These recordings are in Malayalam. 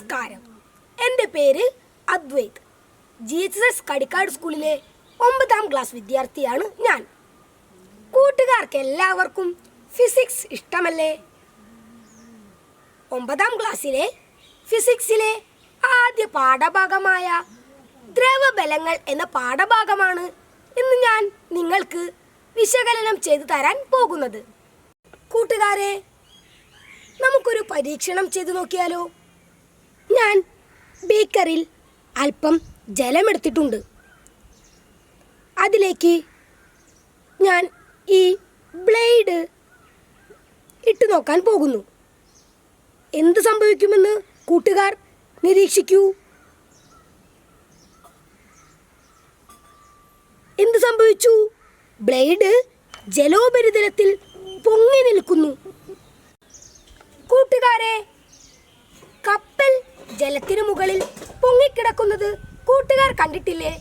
നമസ്കാരം. എന്റെ പേര് Advaith. G H S Kadikkad സ്കൂളിലെ ഒമ്പതാം ക്ലാസ് വിദ്യാർത്ഥിയാണ് ഞാൻ. കൂട്ടുകാർക്ക് എല്ലാവർക്കും ഫിസിക്സ് ഇഷ്ടമല്ലേ? ഒമ്പതാം ക്ലാസ്സിലെ ഫിസിക്സിലെ ആദ്യ പാഠഭാഗമായ ദ്രവബലങ്ങൾ എന്ന പാഠഭാഗമാണ് ഇന്ന് ഞാൻ നിങ്ങൾക്ക് വിശകലനം ചെയ്തു തരാൻ പോകുന്നത്. കൂട്ടുകാരെ നമുക്കൊരു പരീക്ഷണം ചെയ്തു നോക്കിയാലോ? ഞാൻ ബീക്കറിൽ അല്പം ജലമെടുത്തിട്ടുണ്ട്. അതിലേക്ക് ഞാൻ ഈ ബ്ലേഡ് ഇട്ട് നോക്കാൻ പോകുന്നു. എന്ത് സംഭവിക്കുമെന്ന് കൂട്ടുകാർ നിരീക്ഷിക്കൂ. എന്ത് സംഭവിച്ചു? ബ്ലേഡ് ജലോപരിതലത്തിൽ പൊങ്ങി നിൽക്കുന്നു. കൂട്ടുകാരെ കപ്പൽ ജലത്തിനു മുകളിൽ പൊങ്ങിക്കിടക്കുന്നത് കൂട്ടുകാർ കണ്ടിട്ടില്ലേ?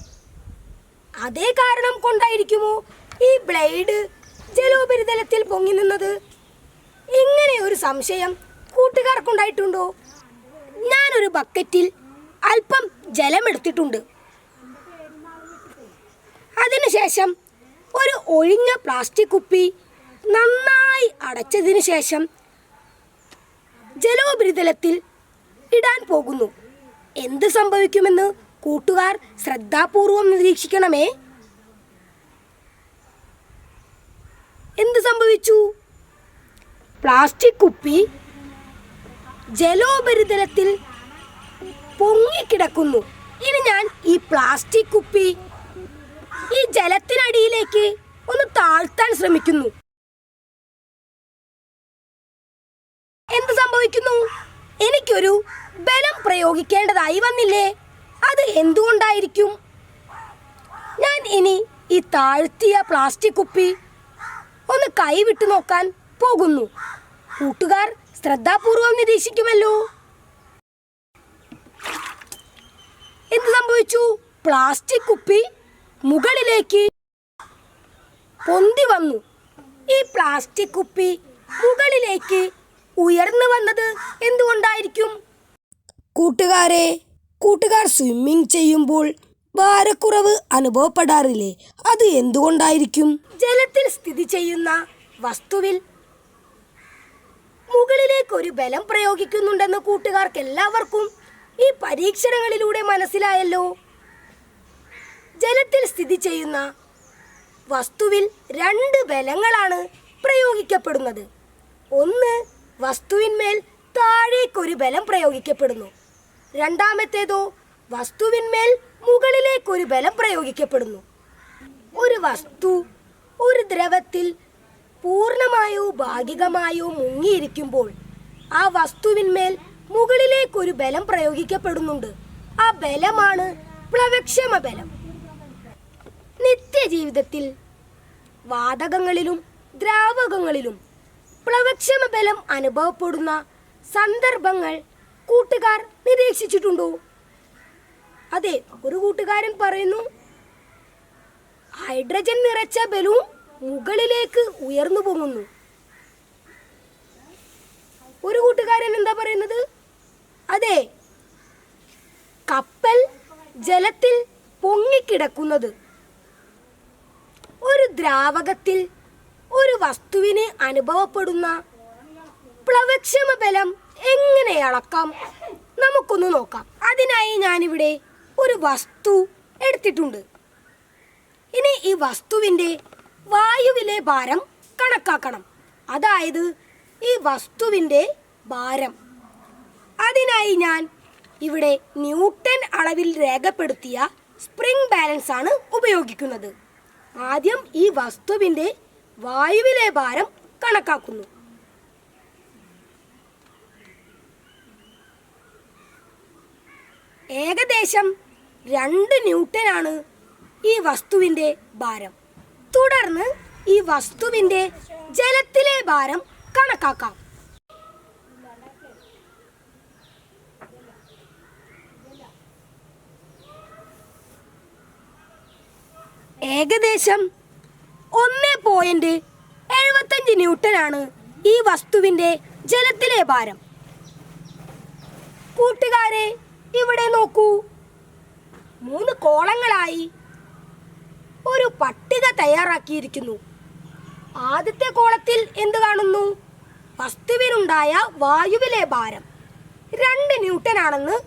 അതേ കാരണം കൊണ്ടായിരിക്കുമോ ഈ ബ്ലേഡ് ജലോപരിതലത്തിൽ പൊങ്ങി നിന്നത്? ഇങ്ങനെ ഒരു സംശയം കൂട്ടുകാർക്കുണ്ടായിട്ടുണ്ടോ? ഞാനൊരു ബക്കറ്റിൽ അല്പം ജലമെടുത്തിട്ടുണ്ട്. അതിനുശേഷം ഒരു ഒഴിഞ്ഞ പ്ലാസ്റ്റിക് കുപ്പി നന്നായി അടച്ചതിന് ശേഷം ജലോപരിതലത്തിൽ ഇടാൻ പോകുന്നു. എന്ത് സംഭവിക്കുമെന്ന് കൂട്ടുകാർ ശ്രദ്ധാപൂർവം നിരീക്ഷിക്കണമേ? എന്ത് സംഭവിച്ചു? പ്ലാസ്റ്റിക് കുപ്പി ജലോപരിതലത്തിൽ പൊങ്ങിക്കിടക്കുന്നു. ഇനി ഞാൻ ഈ പ്ലാസ്റ്റിക് കുപ്പി ഈ ജലത്തിനടിയിലേക്ക് ഒന്ന് താഴ്ത്താൻ ശ്രമിക്കുന്നു. എന്ത് സംഭവിക്കുന്നു? എനിക്കൊരു ബലം പ്രയോഗിക്കേണ്ടതായി വന്നില്ലേ? അത് എന്തുകൊണ്ടായിരിക്കും? ഞാൻ ഇനി ഈ താഴ്ത്തിയ പ്ലാസ്റ്റിക് കുപ്പി ഒന്ന് കൈവിട്ട് നോക്കാൻ പോകുന്നു. കൂട്ടുകാർ ശ്രദ്ധാപൂർവം നിരീക്ഷിക്കുമല്ലോ. എന്ത് സംഭവിച്ചു? പ്ലാസ്റ്റിക് കുപ്പി മുകളിലേക്ക് പൊന്തി വന്നു. ഈ പ്ലാസ്റ്റിക് കുപ്പി മുകളിലേക്ക് ഉയർന്നു വന്നത് എന്തുകൊണ്ടായിരിക്കും? കൂട്ടുകാരെ കൂട്ടുകാർ സ്വിമ്മിംഗ് ചെയ്യുമ്പോൾ ഭാരക്കുറവ് അനുഭവപ്പെടാറില്ലേ? അത് എന്തുകൊണ്ടായിരിക്കും? ജലത്തിൽ സ്ഥിതി ചെയ്യുന്ന വസ്തുവിൽ മുകളിലേക്ക് ഒരു ബലം പ്രയോഗിക്കുന്നുണ്ടെന്ന് കൂട്ടുകാർക്ക് എല്ലാവർക്കും ഈ പരീക്ഷണങ്ങളിലൂടെ മനസ്സിലായല്ലോ. ജലത്തിൽ സ്ഥിതി ചെയ്യുന്ന വസ്തുവിൽ രണ്ട് ബലങ്ങളാണ് പ്രയോഗിക്കപ്പെടുന്നത്. ഒന്ന് വസ്തുവിന്മേൽ താഴേക്കൊരു ബലം പ്രയോഗിക്കപ്പെടുന്നു. രണ്ടാമത്തേതോ വസ്തുവിന്മേൽ മുകളിലേക്കൊരു ബലം പ്രയോഗിക്കപ്പെടുന്നു. ഒരു വസ്തു ഒരു ദ്രവത്തിൽ പൂർണമായോ ഭാഗികമായോ മുങ്ങിയിരിക്കുമ്പോൾ ആ വസ്തുവിന്മേൽ മുകളിലേക്കൊരു ബലം പ്രയോഗിക്കപ്പെടുന്നുണ്ട്. ആ ബലമാണ് പ്ലവക്ഷമ ബലം. നിത്യജീവിതത്തിൽ വാതകങ്ങളിലും ദ്രാവകങ്ങളിലും പ്ലവക്ഷമ ബലം അനുഭവപ്പെടുന്ന സന്ദർഭങ്ങൾ കൂട്ടുകാർ നിരീക്ഷിച്ചിട്ടുണ്ടോ? അതെ ഒരു കൂട്ടുകാരൻ പറയുന്നു ഹൈഡ്രജൻ നിറച്ച ബലൂൺ മുകളിലേക്ക് ഉയർന്നു പൊങ്ങുന്നു. ഒരു കൂട്ടുകാരൻ എന്താ പറയുന്നത്? അതെ കപ്പൽ ജലത്തിൽ പൊങ്ങിക്കിടക്കുന്നത്. ഒരു ദ്രാവകത്തിൽ ഒരു വസ്തുവിന് അനുഭവപ്പെടുന്ന പ്ലവക്ഷമ ബലം എങ്ങനെ അളക്കാം? നമുക്കൊന്ന് നോക്കാം. അതിനായി ഞാനിവിടെ ഒരു വസ്തു എടുത്തിട്ടുണ്ട്. ഇനി ഈ വസ്തുവിന്റെ വായുവിലെ ഭാരം കണക്കാക്കണം. അതായത് ഈ വസ്തുവിന്റെ ഭാരം. അതിനായി ഞാൻ ഇവിടെ ന്യൂട്ടൺ അളവിൽ രേഖപ്പെടുത്തിയ സ്പ്രിംഗ് ബാലൻസ് ആണ് ഉപയോഗിക്കുന്നത്. ആദ്യം ഈ വസ്തുവിന്റെ വായുവിലെ ഭാരം കണക്കാക്കുന്നു. ഏകദേശം രണ്ട് ന്യൂട്ടനാണ് ഈ വസ്തുവിന്റെ ഭാരം. തുടർന്ന് ഈ വസ്തുവിന്റെ ജലത്തിലെ ഭാരം കണക്കാക്കാം. ഏകദേശം ഒന്ന് പോയിന്റ് എഴുപത്തഞ്ച് ന്യൂട്ടനാണ് ഈ വസ്തുവിന്റെ ജലത്തിലെ ഭാരം. കൂട്ടുകാരെ ഇവിടെ നോക്കൂ. മൂന്ന് കോളങ്ങളായി ഒരു പട്ടിക തയ്യാറാക്കിയിരിക്കുന്നു. ആദ്യത്തെ കോളത്തിൽ എന്ത് കാണുന്നു? വസ്തുവിനുണ്ടായ വായുവിലെ ഭാരം. രണ്ട് ന്യൂട്ടൻ ആണെന്ന്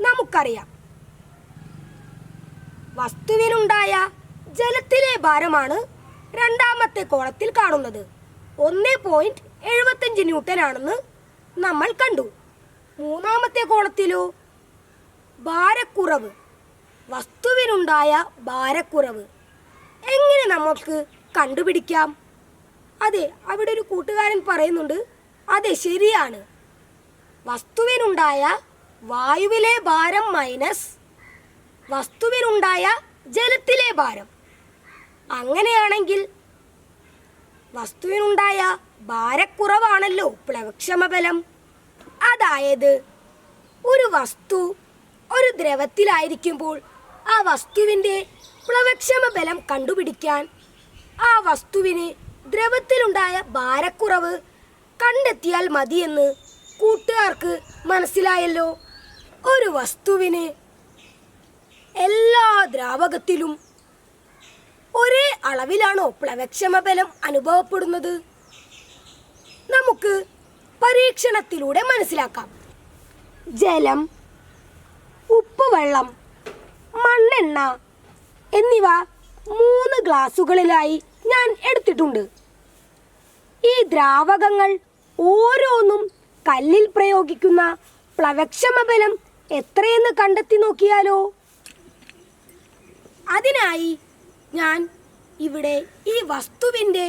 നമുക്കറിയാം. വസ്തുവിനുണ്ടായ ജലത്തിലെ ഭാരമാണ് രണ്ടാമത്തെ കോളത്തിൽ കാണുന്നത്. ഒന്ന് പോയിന്റ് എഴുപത്തഞ്ച് ന്യൂട്ടൻ ആണെന്ന് നമ്മൾ കണ്ടു. മൂന്നാമത്തെ കോളത്തിലോ? ഭാരക്കുറവ്. വസ്തുവിനുണ്ടായ ഭാരക്കുറവ്. എങ്ങനെ നമുക്ക് കണ്ടുപിടിക്കാം? അതെ അവിടെ ഒരു കൂട്ടുകാരൻ പറയുന്നുണ്ട് അതെ ശരിയാണ്. വസ്തുവിനുണ്ടായ വായുവിലെ ഭാരം മൈനസ് വസ്തുവിനുണ്ടായ ജലത്തിലെ ഭാരം. അങ്ങനെയാണെങ്കിൽ വസ്തുവിനുണ്ടായ ഭാരക്കുറവാണല്ലോ പ്ലവക്ഷമബലം. അതായത് ഒരു വസ്തു ഒരു ദ്രവത്തിലായിരിക്കുമ്പോൾ ആ വസ്തുവിന്റെ പ്ലവക്ഷമബലം കണ്ടുപിടിക്കാൻ ആ വസ്തുവിന് ദ്രവത്തിലുണ്ടായ ഭാരക്കുറവ് കണ്ടെത്തിയാൽ മതിയെന്ന് കൂട്ടുകാർക്ക് മനസ്സിലായല്ലോ. ഒരു വസ്തുവിന് എല്ലാ ദ്രാവകത്തിലും ഒരേ അളവിലാണോ പ്ലവക്ഷമ ബലം അനുഭവപ്പെടുന്നത്? നമുക്ക് പരീക്ഷണത്തിലൂടെ മനസ്സിലാക്കാം. ജലം ഉപ്പുവെള്ളം മണ്ണെണ്ണ എന്നിവ മൂന്ന് ഗ്ലാസുകളിലായി ഞാൻ എടുത്തിട്ടുണ്ട്. ഈ ദ്രാവകങ്ങൾ ഓരോന്നും കല്ലിൽ പ്രയോഗിക്കുന്ന പ്ലവക്ഷമ ബലം എത്രയെന്ന് കണ്ടെത്തി നോക്കിയാലോ? അതിനായി ഞാൻ ഇവിടെ ഈ വസ്തുവിന്റെ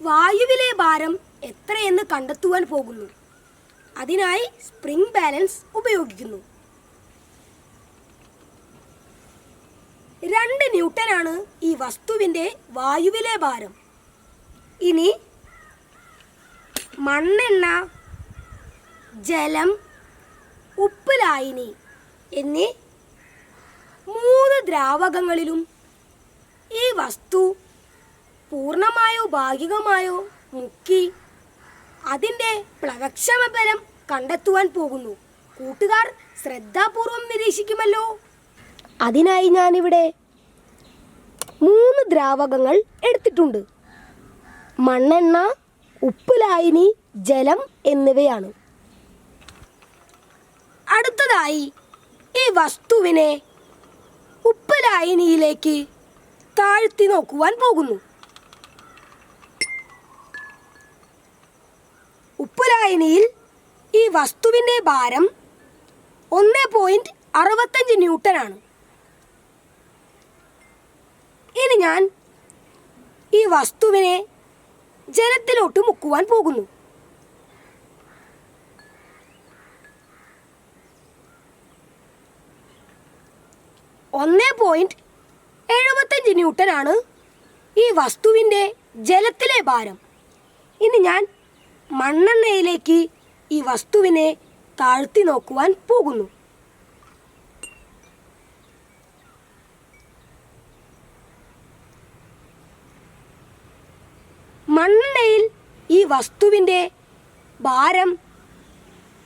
വായുവിലെ ഭാരം എത്രയെന്ന് കണ്ടെത്തുവാൻ പോകുന്നു. അതിനായി സ്പ്രിംഗ് ബാലൻസ് ഉപയോഗിക്കുന്നു. രണ്ട് ന്യൂട്ടനാണ് ഈ വസ്തുവിന്റെ വായുവിലെ ഭാരം. ഇനി മണ്ണെണ്ണ ജലം ഉപ്പ് ലായിനി എന്നീ മൂന്ന് ദ്രാവകങ്ങളിലും ഈ വസ്തു പൂർണമായോ ഭാഗികമായോ മുക്കി അതിന്റെ പ്ലവക്ഷമ ബലം കണ്ടെത്തുവാൻ പോകുന്നു. കൂട്ടുകാർ ശ്രദ്ധാപൂർവം നിരീക്ഷിക്കുമല്ലോ. അതിനായി ഞാനിവിടെ മൂന്ന് ദ്രാവകങ്ങൾ എടുത്തിട്ടുണ്ട്. മണ്ണെണ്ണ ഉപ്പ് ലായനി ജലം എന്നിവയാണ്. അടുത്തതായി ഈ വസ്തുവിനെ ഉപ്പ് ലായനിയിലേക്ക് താഴ്ത്തി നോക്കുവാൻ പോകുന്നു. ഉപ്പ് ഈ വസ്തുവിന്റെ ഭാരം ഒന്ന് പോയിന്റ് അറുപത്തഞ്ച് ന്യൂട്ടനാണ് ഇനി ഞാൻ ഈ വസ്തുവിനെ ജലത്തിലോട്ട് മുക്കുവാൻ പോകുന്നു. ഒന്ന് പോയിന്റ് എഴുപത്തഞ്ച് ന്യൂട്ടനാണ് ഈ വസ്തുവിന്റെ ജലത്തിലെ ഭാരം. ഇനി ഞാൻ മണ്ണെണ്ണയിലേക്ക് ഈ വസ്തുവിനെ താഴ്ത്തി നോക്കുവാൻ പോകുന്നു. മണ്ണെണ്ണയിൽ ഈ വസ്തുവിന്റെ ഭാരം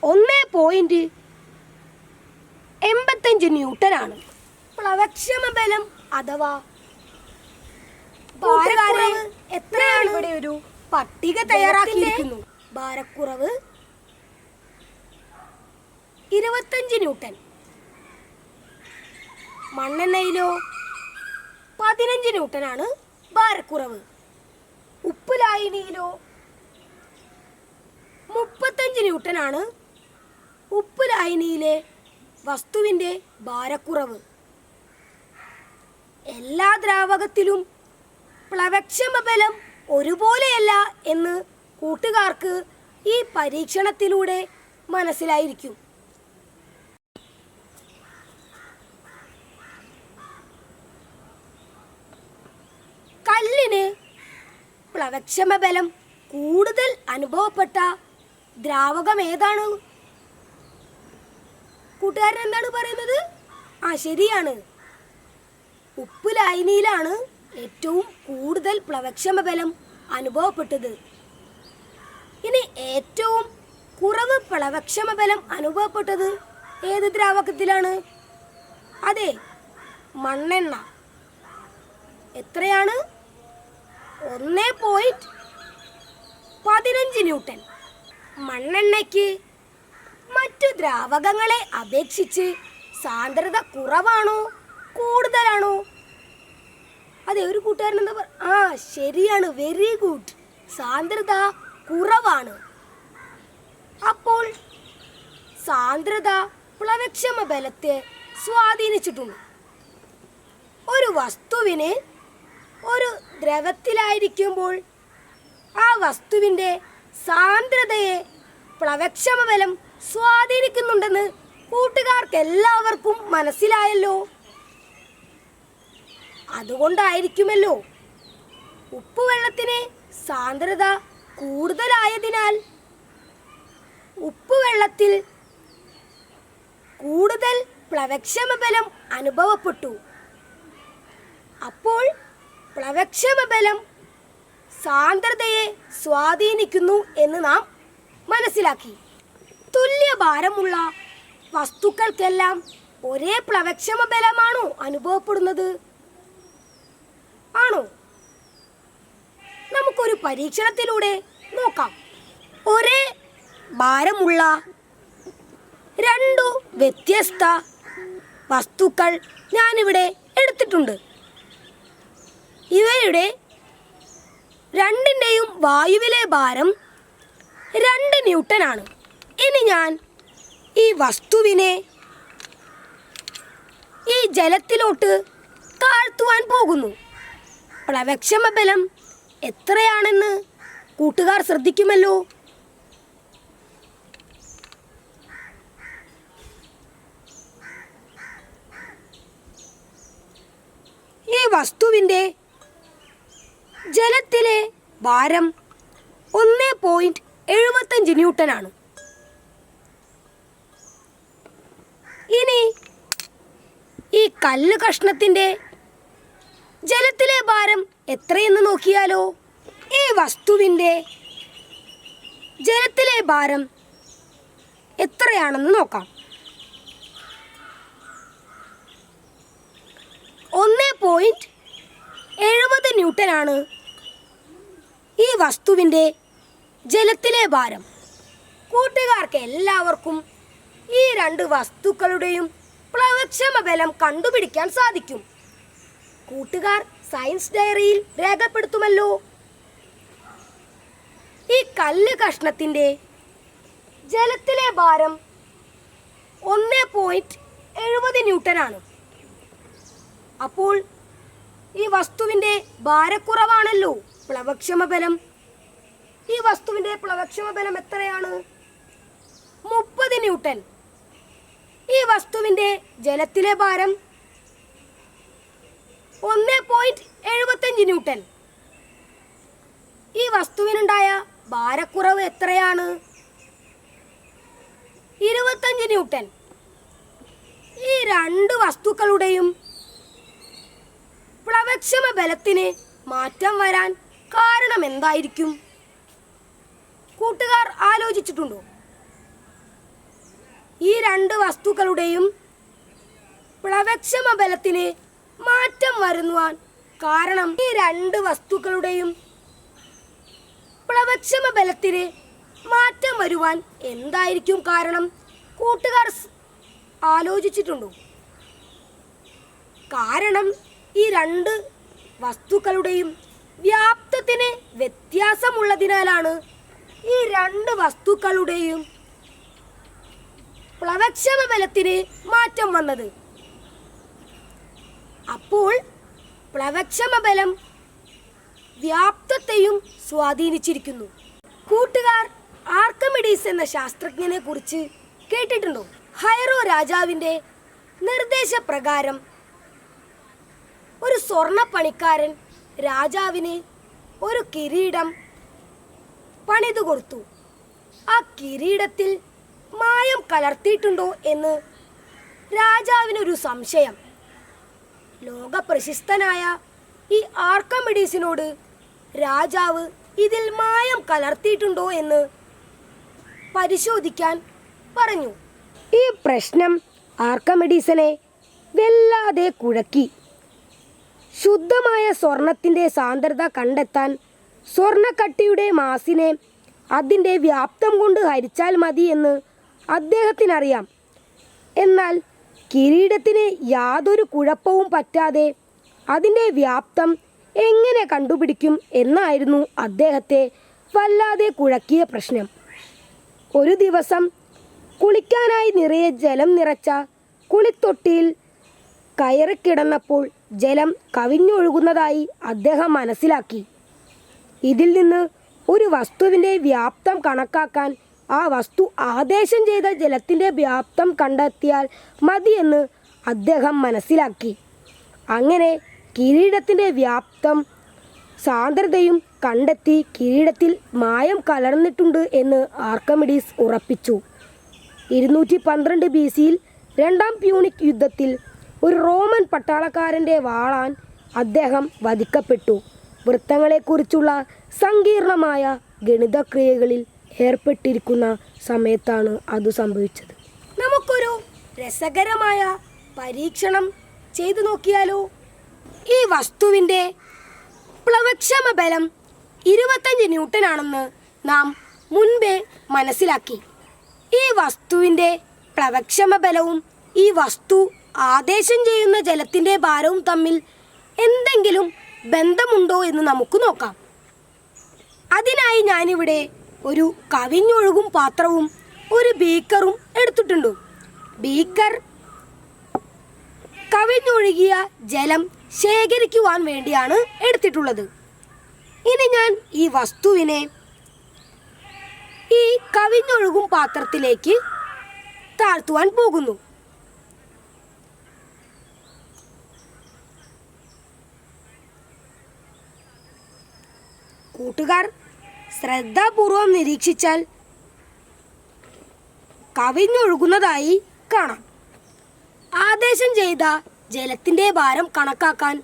ഒന്ന് പോയിന്റ് എൺപത്തഞ്ച് ന്യൂട്ടനാണ്. പ്ലവക്ഷമ ബലം അഥവാ ഭാരക്കുറവ് എത്രയാണ് ഇവിടെ ഒരു പട്ടിക തയ്യാറാക്കിയിരിക്കുന്നു ഭാരക്കുറവ് ഇരുപത്തഞ്ച് ന്യൂട്ടൻ മണ്ണെണ്ണയിലോ പതിനഞ്ച് ന്യൂട്ടനാണ് ഭാരക്കുറവ്. ഉപ്പ് ലായനിയിലോ മുപ്പത്തഞ്ച് ന്യൂട്ടനാണ് ഉപ്പ് ലായനിയിലെ വസ്തുവിന്റെ ഭാരക്കുറവ്. എല്ലാ ദ്രാവകത്തിലും പ്ലവക്ഷമ ബലം ഒരുപോലെയല്ല എന്ന് കൂട്ടുകാർക്ക് ഈ പരീക്ഷണത്തിലൂടെ മനസ്സിലായിരിക്കും. കല്ലിന് പ്ലവക്ഷമ ബലം കൂടുതൽ അനുഭവപ്പെട്ട ദ്രാവകം ഏതാണ്? കൂട്ടുകാരൻ എന്താണ് പറയുന്നത്? ആ ശരിയാണ്. ഉപ്പ് ലായനിയിലാണ് ഏറ്റവും കൂടുതൽ പ്ലവക്ഷമ ബലം അനുഭവപ്പെട്ടത്. ഇനി ഏറ്റവും കുറവ് പ്ലവക്ഷമ ബലം അനുഭവപ്പെട്ടത് ഏത് ദ്രാവകത്തിലാണ്? അതെ മണ്ണെണ്ണ. എത്രയാണ്? ഒന്ന് പോയിന്റ് പതിനഞ്ച് ന്യൂട്ടൺ. മണ്ണെണ്ണയ്ക്ക് മറ്റു ദ്രാവകങ്ങളെ അപേക്ഷിച്ച് സാന്ദ്രത കുറവാണോ? കൂടുതലാണോ? അതെ ഒരു കൂട്ടുകാരൻ എന്താ ആ ശരിയാണ് വെരി ഗുഡ് സാന്ദ്രത കുറവാണ്. അപ്പോൾ സാന്ദ്രത പ്ലവക്ഷമ ബലത്തെ സ്വാധീനിച്ചിട്ടുണ്ട്. ഒരു വസ്തുവിന് ഒരു ദ്രവത്തിലായിരിക്കുമ്പോൾ ആ വസ്തുവിന്റെ സാന്ദ്രതയെ പ്ലവക്ഷമ ബലം സ്വാധീനിക്കുന്നുണ്ടെന്ന് കൂട്ടുകാർക്ക് എല്ലാവർക്കും മനസ്സിലായല്ലോ. അതുകൊണ്ടായിരിക്കുമല്ലോ. ഉപ്പുവെള്ളത്തിന് സാന്ദ്രത കൂടുതലായതിനാൽ. ഉപ്പുവെള്ളത്തിൽ കൂടുതൽ പ്ലവക്ഷമ ബലം അനുഭവപ്പെട്ടു. അപ്പോൾ പ്ലവക്ഷമ ബലം സാന്ദ്രതയെ സ്വാധീനിക്കുന്നു എന്ന് നാം മനസ്സിലാക്കി. തുല്യ ഭാരമുള്ള വസ്തുക്കൾക്കെല്ലാം ഒരേ പ്ലവക്ഷമ ബലമാണോ അനുഭവപ്പെടുന്നത്? ആണോ? നമുക്കൊരു പരീക്ഷണത്തിലൂടെ നോക്കാം. ഒരേ ഭാരമുള്ള രണ്ടു വ്യത്യസ്ത വസ്തുക്കൾ ഞാനിവിടെ എടുത്തിട്ടുണ്ട്. ഇവയുടെ രണ്ടിന്റെയും വായുവിലെ ഭാരം രണ്ട് ന്യൂട്ടനാണ് ഇനി ഞാൻ ഈ വസ്തുവിനെ ഈ ജലത്തിലോട്ട് താഴ്ത്തുവാൻ പോകുന്നു. പ്ലവക്ഷമ ബലം എത്രയാണെന്ന് കൂട്ടുകാർ ശ്രദ്ധിക്കുമല്ലോ. ഈ വസ്തുവിന്റെ ജലത്തിലെ ഭാരം ഒന്ന് പോയിന്റ് എഴുപത്തഞ്ച് ന്യൂട്ടനാണ് ഇനി ഈ കല്ല് കഷ്ണത്തിന്റെ എത്രയെന്ന് നോക്കിയാലോ ഈ വസ്തുവിന്റെ ജലത്തിലെ ഭാരം എത്രയാണെന്ന് നോക്കാം. ഒന്ന് പോയിന്റ് എഴുപത് ന്യൂട്ടനാണ് ഈ വസ്തുവിന്റെ ജലത്തിലെ ഭാരം. കൂട്ടുകാർക്ക് എല്ലാവർക്കും ഈ രണ്ട് വസ്തുക്കളുടെയും പ്ലവക്ഷമ ബലം കണ്ടുപിടിക്കാൻ സാധിക്കും. കൂട്ടുകാർ സയൻസ് ഡയറിയിൽ രേഖപ്പെടുത്തുമല്ലോ. ഈ കല്ല് കഷ്ണത്തിന്റെ ജലത്തിലെ ഭാരം ഒന്ന് പോയിന്റ് എഴുപത് ന്യൂട്ടനാണ് അപ്പോൾ ഈ വസ്തുവിന്റെ ഭാരക്കുറവാണല്ലോ. പ്ലവക്ഷമ ബലം. ഈ വസ്തുവിന്റെ പ്ലവക്ഷമ ബലം എത്രയാണ്? മുപ്പത് ന്യൂട്ടൻ. ഈ വസ്തുവിന്റെ ജലത്തിലെ ഭാരം ഒന്ന് പോയിന്റ് എഴുപത്തഞ്ച് ന്യൂട്ടൻ ഈ വസ്തുവിനുണ്ടായ ഭാരക്കുറവ് എത്രയാണ്? ഇരുപത്തഞ്ച് ന്യൂട്ടൻ ഈ രണ്ട് വസ്തുക്കളുടെയും പ്ലവക്ഷമ ബലത്തിന് മാറ്റം വരാൻ കാരണം എന്തായിരിക്കും? കൂട്ടുകാർ ആലോചിച്ചിട്ടുണ്ടോ? ഈ രണ്ട് വസ്തുക്കളുടെയും പ്ലവക്ഷമ ബലത്തിന് മാറ്റം വരുന്നുവാൻ കാരണം ഈ രണ്ട് വസ്തുക്കളുടെയും പ്ലവക്ഷമ ബലത്തിന് മാറ്റം വരുവാൻ എന്തായിരിക്കും കാരണം? കൂട്ടുകാർ ആലോചിച്ചിട്ടുണ്ടോ? കാരണം ഈ രണ്ട് വസ്തുക്കളുടെയും വ്യാപ്തത്തിന് വ്യത്യാസമുള്ളതിനാലാണ് ഈ രണ്ട് വസ്തുക്കളുടെയും പ്ലവക്ഷമ ബലത്തിന് മാറ്റം വന്നത്. അപ്പോൾ പ്ലവക്ഷമ ബലം വ്യാപ്തത്തെയും സ്വാധീനിച്ചിരിക്കുന്നു. കൂട്ടുകാർ ആർക്കമിഡീസ് എന്ന ശാസ്ത്രജ്ഞനെ കുറിച്ച് കേട്ടിട്ടുണ്ടോ? ഹൈറോ രാജാവിന്റെ നിർദ്ദേശപ്രകാരം ഒരു സ്വർണ പണിക്കാരൻ രാജാവിന് ഒരു കിരീടം പണിതു കൊടുത്തു. ആ കിരീടത്തിൽ മായം കലർത്തിയിട്ടുണ്ടോ എന്ന് രാജാവിനൊരു സംശയം. ലോകപ്രശസ്തനായ ഈ ആർക്കമിഡീസിനോട് രാജാവ് ഇതിൽ മായം കലർത്തിയിട്ടുണ്ടോ എന്ന് പരിശോധിക്കാൻ പറഞ്ഞു. ഈ പ്രശ്നം ആർക്കമെഡീസനെ വല്ലാതെ കുഴക്കി. ശുദ്ധമായ സ്വർണത്തിന്റെ സാന്ദ്രത കണ്ടെത്താൻ സ്വർണക്കട്ടിയുടെ മാസിനെ അതിന്റെ വ്യാപ്തം കൊണ്ട് ഹരിച്ചാൽ മതി എന്ന് അദ്ദേഹത്തിനറിയാം. എന്നാൽ കിരീടത്തിന് യാതൊരു കുഴപ്പവും പറ്റാതെ അതിന്റെ വ്യാപ്തം എങ്ങനെ കണ്ടുപിടിക്കും എന്നായിരുന്നു അദ്ദേഹത്തെ വല്ലാതെ കുഴക്കിയ പ്രശ്നം. ഒരു ദിവസം കുളിക്കാനായി നിറയെ ജലം നിറച്ച കുളിത്തൊട്ടിയിൽ കയറിക്കിടന്നപ്പോൾ ജലം കവിഞ്ഞൊഴുകുന്നതായി അദ്ദേഹം മനസ്സിലാക്കി. ഇതിൽ നിന്ന് ഒരു വസ്തുവിന്റെ വ്യാപ്തം കണക്കാക്കാൻ ആ വസ്തു ആദേശം ചെയ്ത ജലത്തിന്റെ വ്യാപ്തം കണ്ടെത്തിയാൽ മതിയെന്ന് അദ്ദേഹം മനസ്സിലാക്കി. അങ്ങനെ കിരീടത്തിന്റെ വ്യാപ്തം സാന്ദ്രതയും കണ്ടെത്തി കിരീടത്തിൽ മായം കലർന്നിട്ടുണ്ട് എന്ന് ആർക്കമിഡീസ് ഉറപ്പിച്ചു. ഇരുന്നൂറ്റി പന്ത്രണ്ട് ബി സിയിൽ രണ്ടാം പ്യൂണിക് യുദ്ധത്തിൽ ഒരു റോമൻ പട്ടാളക്കാരന്റെ വാളാൻ അദ്ദേഹം വധിക്കപ്പെട്ടു. വൃത്തങ്ങളെക്കുറിച്ചുള്ള സങ്കീർണമായ ഗണിതക്രിയകളിൽ ഏർപ്പെട്ടിരിക്കുന്ന സമയത്താണ് അത് സംഭവിച്ചത്. നമുക്കൊരു രസകരമായ പരീക്ഷണം ചെയ്തു നോക്കിയാലോ? ഈ വസ്തുവിന്റെ പ്ലവക്ഷമ ബലം ഇരുപത്തഞ്ച് ന്യൂട്ടൺ ആണെന്ന് നാം മുൻപേ മനസ്സിലാക്കി. ഈ വസ്തുവിന്റെ പ്ലവക്ഷമ ബലവും ഈ വസ്തു ആദേശം ചെയ്യുന്ന ജലത്തിന്റെ ഭാരവും തമ്മിൽ എന്തെങ്കിലും ബന്ധമുണ്ടോ എന്ന് നമുക്ക് നോക്കാം. അതിനായി ഞാനിവിടെ ഒരു കവിഞ്ഞൊഴുകും പാത്രവും ഒരു ബീക്കറും എടുത്തിട്ടുണ്ട്. ബീക്കർ കവിഞ്ഞൊഴുകിയ ജലം ശേഖരിക്കുവാൻ വേണ്ടിയാണ് എടുത്തിട്ടുള്ളത്. ഇനി ഞാൻ ഈ വസ്തുവിനെ ഈ കവിഞ്ഞൊഴുകും പാത്രത്തിലേക്ക് താഴ്ത്തുവാൻ പോകുന്നു. കൂട്ടുകാർ ശ്രദ്ധാപൂർവം നിരീക്ഷിച്ചാൽ കവിഞ്ഞൊഴുകുന്നതായി കാണാം. ആദേശം ചെയ്ത ജലത്തിന്റെ ഭാരം കണക്കാക്കാൻ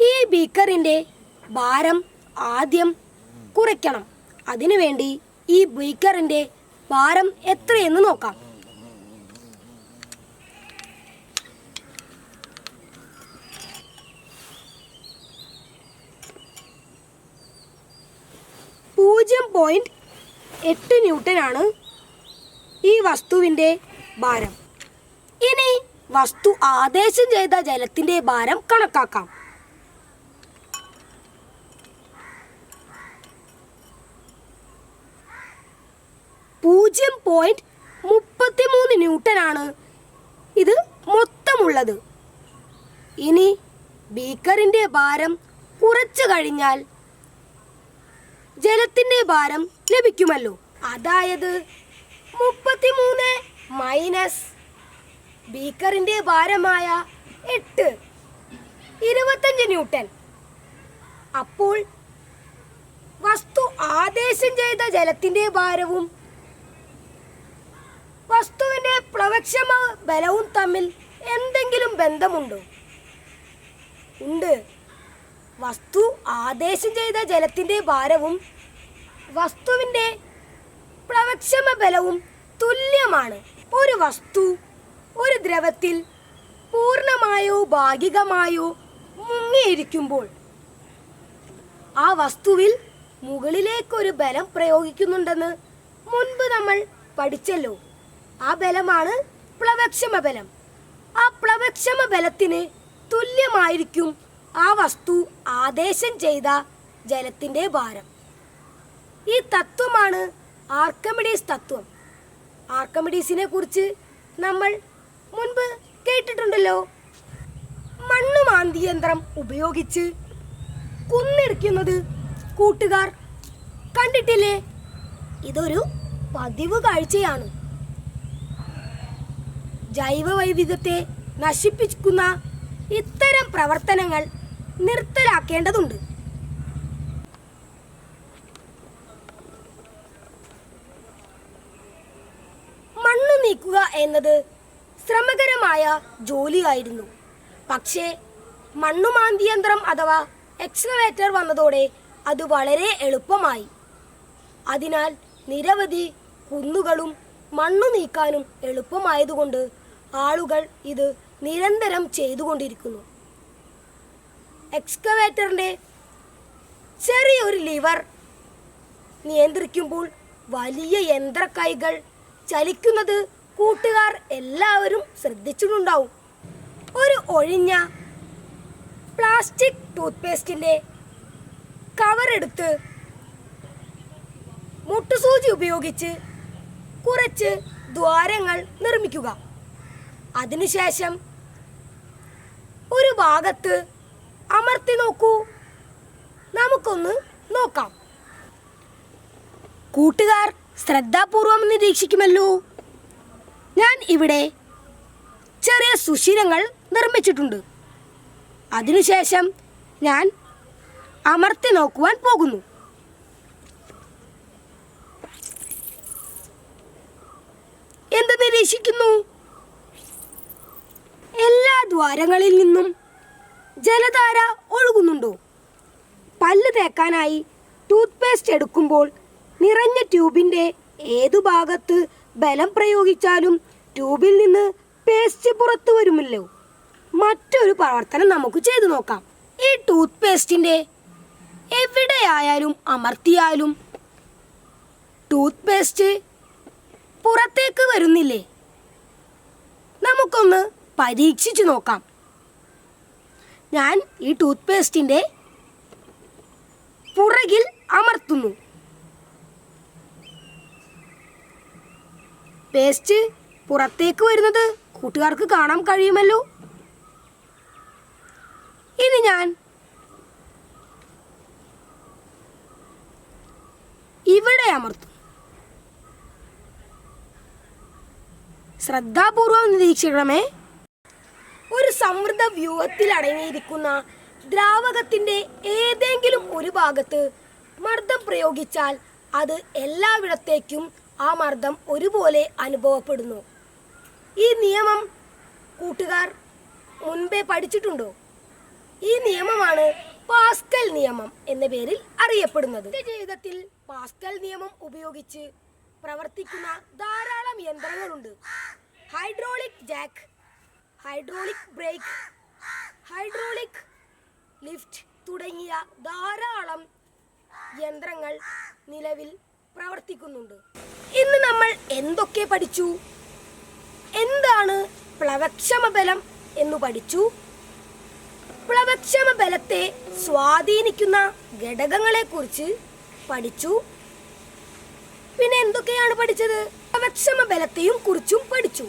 ഈ ബീക്കറിന്റെ ഭാരം ആദ്യം കുറയ്ക്കണം. അതിനുവേണ്ടി ഈ ബീക്കറിന്റെ ഭാരം എത്രയെന്ന് നോക്കാം. പൂജ്യം പോയിന്റ് എട്ട് ന്യൂട്ടനാണ് ഈ വസ്തുവിന്റെ ഭാരം. ഇനി വസ്തു ആദേശം ചെയ്ത ജലത്തിന്റെ ഭാരം കണക്കാക്കാം. പൂജ്യം പോയിന്റ് മുപ്പത്തിമൂന്ന് ന്യൂട്ടനാണ് ഇത് മൊത്തമുള്ളത്. ഇനി ബീക്കറിന്റെ ഭാരം കുറച്ചു കഴിഞ്ഞാൽ ജലത്തിന്റെ ഭാരം ലഭിക്കുമല്ലോ. അതായത് മുപ്പത്തിമൂന്ന് മൈനസ് ബീക്കറിന്റെ ഭാരമായ എട്ട്. ഇരുപത്തഞ്ച് ന്യൂട്ടൺ. അപ്പോൾ വസ്തു ആദേശം ചെയ്ത ജലത്തിന്റെ ഭാരവും വസ്തുവിന്റെ പ്രവക്ഷമ ബലവും തമ്മിൽ എന്തെങ്കിലും ബന്ധമുണ്ടോ? ഉണ്ട്. വസ്തു ആദേശം ചെയ്ത ജലത്തിന്റെ ഭാരവും വസ്തുവിന്റെ പ്രവക്ഷമ ബലവും തുല്യമാണ്. ഒരു വസ്തു ഒരു ദ്രവത്തിൽ പൂർണമായോ ഭാഗികമായോ മുങ്ങിയിരിക്കുമ്പോൾ ആ വസ്തുവിൽ മുകളിലേക്കൊരു ബലം പ്രയോഗിക്കുന്നുണ്ടെന്ന് മുൻപ് നമ്മൾ പഠിച്ചല്ലോ. ആ ബലമാണ് പ്ലവക്ഷമ ബലം. ആ പ്ലവക്ഷമ ബലത്തിന് തുല്യമായിരിക്കും ആ വസ്തു ആദേശം ചെയ്ത ജലത്തിന്റെ ഭാരം. ഈ തത്വമാണ് ആർക്കമിഡീസ് തത്വം. ആർക്കമിഡീസിനെ കുറിച്ച് നമ്മൾ മുൻപ് കേട്ടിട്ടുണ്ടല്ലോ. മണ്ണുമാന്തി യന്ത്രം ഉപയോഗിച്ച് കുന്നിടിക്കുന്നത് കൂട്ടുകാർ കണ്ടിട്ടില്ലേ? ഇതൊരു പതിവ് കാഴ്ചയാണ്. ജൈവ വൈവിധ്യത്തെ നശിപ്പിക്കുന്ന ഇത്തരം പ്രവർത്തനങ്ങൾ നിർത്തലാക്കേണ്ടതുണ്ട്. മണ്ണു നീക്കുക എന്നത് ശ്രമകരമായ ജോലിയായിരുന്നു. പക്ഷേ മണ്ണുമാന്തി യന്ത്രം അഥവാ എക്സ്കവേറ്റർ വന്നതോടെ അത് വളരെ എളുപ്പമായി. അതിനാൽ നിരവധി കുന്നുകളും മണ്ണു നീക്കാനും എളുപ്പമായതുകൊണ്ട് ആളുകൾ ഇത് നിരന്തരം ചെയ്തുകൊണ്ടിരിക്കുന്നു. എക്സ്കവേറ്ററിന്റെ ചെറിയൊരു ലിവർ നിയന്ത്രിക്കുമ്പോൾ വലിയ യന്ത്രക്കൈകൾ ചലിക്കുന്നത് കൂട്ടുകാർ എല്ലാവരും ശ്രദ്ധിച്ചിട്ടുണ്ടാവും. ഒരു ഒഴിഞ്ഞ പ്ലാസ്റ്റിക് ടൂത്ത്പേസ്റ്റിന്റെ കവറെടുത്ത് മുട്ടുസൂചി ഉപയോഗിച്ച് കുറച്ച് ദ്വാരങ്ങൾ നിർമ്മിക്കുക. അതിനുശേഷം ഒരു ഭാഗത്ത് അമർത്തി നോക്കൂ. നമുക്കൊന്ന് നോക്കാം. കൂട്ടുകാർ ശ്രദ്ധാപൂർവം നിരീക്ഷിക്കുമല്ലോ. ഞാൻ ഇവിടെ ചെറിയ സുഷിരങ്ങൾ നിർമ്മിച്ചിട്ടുണ്ട്. അതിനുശേഷം ഞാൻ അമർത്തി നോക്കുവാൻ പോകുന്നു. എന്ത് നിരീക്ഷിക്കുന്നു? എല്ലാ ദ്വാരങ്ങളിൽ നിന്നും ജലധാര ഒഴുകുന്നുണ്ടോ? പല്ല് തേക്കാനായി ടൂത്ത് പേസ്റ്റ് എടുക്കുമ്പോൾ നിറഞ്ഞ ട്യൂബിന്റെ ഏതു ഭാഗത്ത് ബലം പ്രയോഗിച്ചാലും ട്യൂബിൽ നിന്ന് പേസ്റ്റ് പുറത്തു വരുമല്ലോ. മറ്റൊരു പ്രവർത്തനം നമുക്ക് ചെയ്തു നോക്കാം. ഈ ടൂത്ത് പേസ്റ്റിന്റെ എവിടെയായാലും അമർത്തിയാലും ടൂത്ത് പേസ്റ്റ് പുറത്തേക്ക് വരുന്നില്ലേ? നമുക്കൊന്ന് പരീക്ഷിച്ചു നോക്കാം. ഞാൻ ഈ ടൂത്ത് പേസ്റ്റിന്റെ പുറകിൽ അമർത്തുന്നു. പേസ്റ്റ് പുറത്തേക്ക് വരുന്നത് കൂട്ടുകാർക്ക് കാണാൻ കഴിയുമല്ലോ. ഇനി ഞാൻ ഇവിടെ അമർത്തും. ശ്രദ്ധാപൂർവം നിരീക്ഷിക്കണമേ. ഒരു സമൃദ്ധ വ്യൂഹത്തിൽ അടങ്ങിയിരിക്കുന്ന ദ്രാവകത്തിന്റെ ഏതെങ്കിലും ഒരു ഭാഗത്ത് മർദ്ദം പ്രയോഗിച്ചാൽ അത് എല്ലായിടത്തേക്കും ആ മർദ്ദം ഒരുപോലെ അനുഭവപ്പെടുന്നു. ഈ നിയമം കൂട്ടുകാർ മുൻപേ പഠിച്ചിട്ടുണ്ടോ? ഈ നിയമമാണ് പാസ്കൽ നിയമം എന്ന പേരിൽ അറിയപ്പെടുന്നത്. ജീവിതത്തിൽ പാസ്കൽ നിയമം ഉപയോഗിച്ച് പ്രവർത്തിക്കുന്ന ധാരാളം യന്ത്രങ്ങളുണ്ട്. Hydraulic jack hydraulic brake hydraulic lift തുടങ്ങിയ ധാരാളം യന്ത്രങ്ങൾ നിലവിൽ പ്രവർത്തിക്കുന്നുണ്ട്. ഇന്ന് നമ്മൾ എന്തൊക്കെ പഠിച്ചു? എന്താണ് പ്ലവക്ഷമ ബലം എന്ന് പഠിച്ചു? പ്ലവക്ഷമ ബലത്തെ സ്വാധീനിക്കുന്ന ഘടകങ്ങളെക്കുറിച്ച് പഠിച്ചു. പിന്നെ എന്തൊക്കെയാണ് പഠിച്ചത്? പ്ലവക്ഷമ ബലത്തെയും കുറിച്ചും പഠിച്ചു.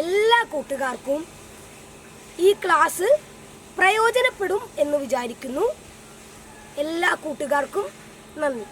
എല്ലാ കൂട്ടുകാർക്കും ഈ ക്ലാസ് പ്രയോജനപ്പെടും എന്ന് വിചാരിക്കുന്നു. എല്ലാ കൂട്ടുകാർക്കും നന്ദി.